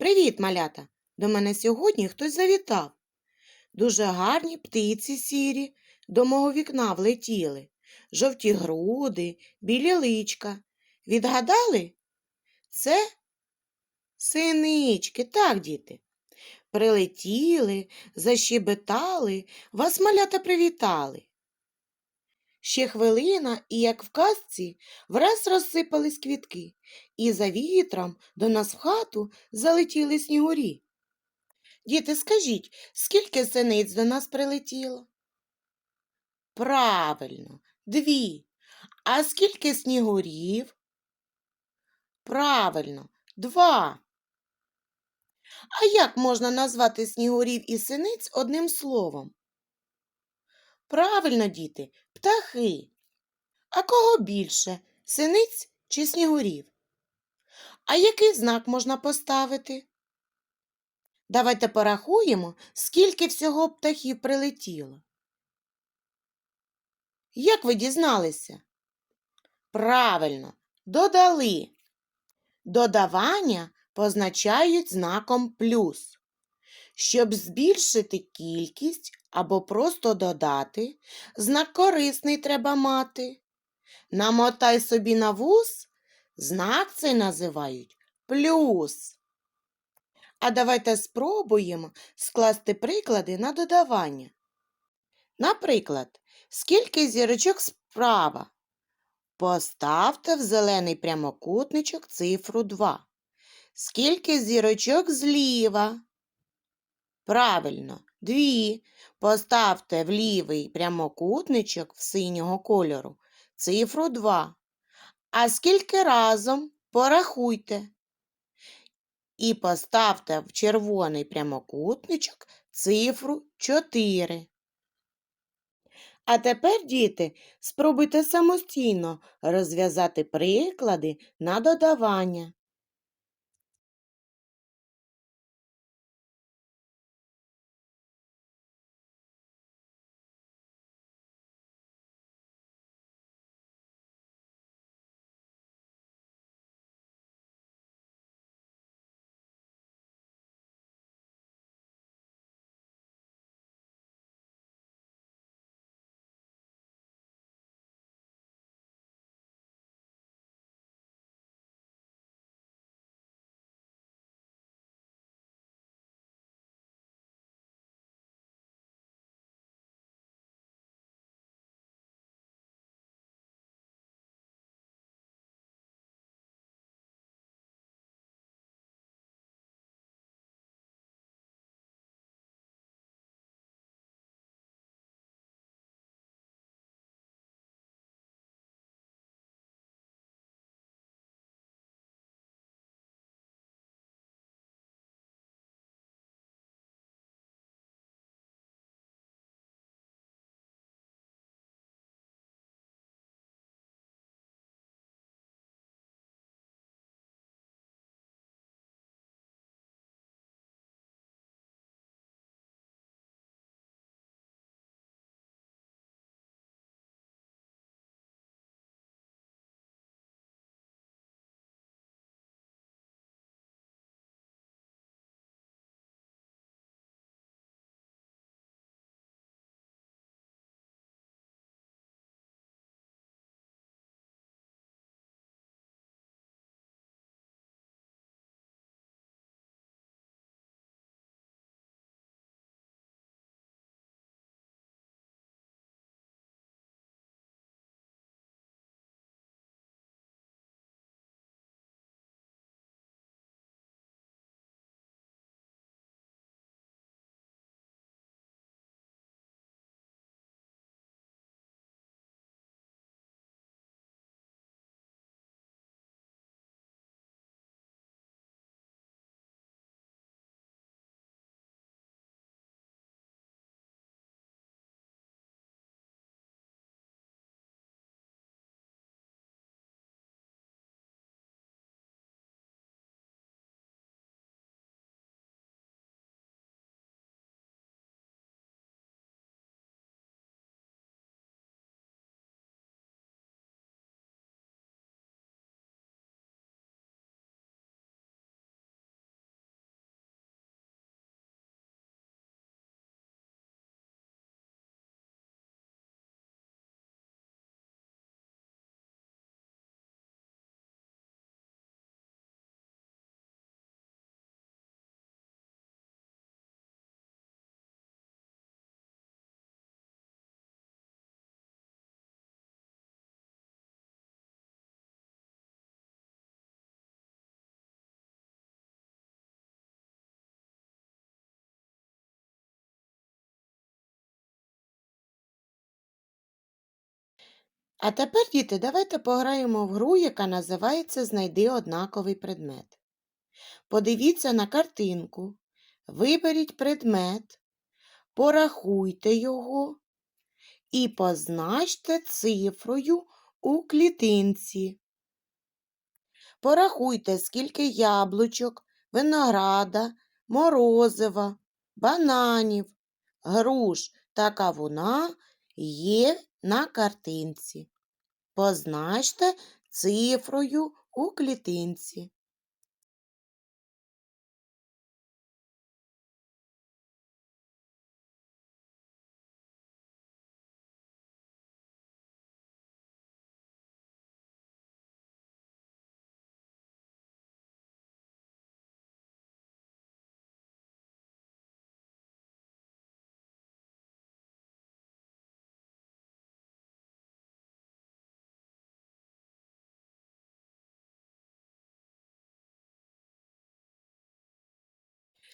Привіт, малята! До мене сьогодні хтось завітав. Дуже гарні птиці сірі до мого вікна влетіли. Жовті груди, білі личка. Відгадали? Це синички, так, діти. Прилетіли, защебетали, вас малята привітали. Ще хвилина, і як в казці, враз розсипались квітки, і за вітром до нас в хату залетіли снігурі. Діти, скажіть, скільки синиць до нас прилетіло? Правильно, дві. А скільки снігурів? Правильно, два. А як можна назвати снігурів і синиць одним словом? Правильно, діти, птахи. А кого більше, синиць чи снігурів? А який знак можна поставити? Давайте порахуємо, скільки всього птахів прилетіло. Як ви дізналися? Правильно, додали. Додавання позначають знаком плюс. Щоб збільшити кількість або просто додати, знак корисний треба мати. Намотай собі на вуз, знак цей називають плюс. А давайте спробуємо скласти приклади на додавання. Наприклад, скільки зірочок справа? Поставте в зелений прямокутничок цифру 2. Скільки зірочок зліва? Правильно, дві. Поставте в лівий прямокутничок в синього кольору цифру 2. А скільки разом порахуйте. І поставте в червоний прямокутничок цифру 4. А тепер, діти, спробуйте самостійно розв'язати приклади на додавання. А тепер, діти, давайте пограємо в гру, яка називається Знайди однаковий предмет. Подивіться на картинку, виберіть предмет, порахуйте його і позначте цифрою у клітинці. Порахуйте, скільки яблучок, винограда, морозива, бананів, груш та кавуна є на картинці. Позначте цифрою у клітинці.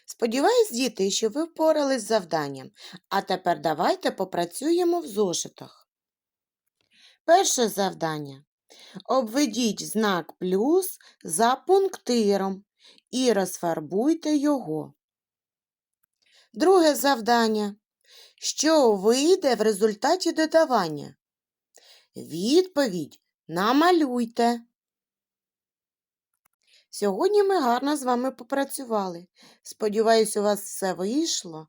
Сподіваюсь, діти, що ви впорались з завданням. А тепер давайте попрацюємо в зошитах. Перше завдання. Обведіть знак плюс за пунктиром і розфарбуйте його. Друге завдання. Що вийде в результаті додавання? Відповідь намалюйте. Сьогодні ми гарно з вами попрацювали. Сподіваюсь, у вас все вийшло.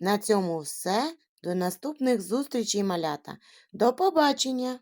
На цьому все. До наступних зустрічей, малята. До побачення!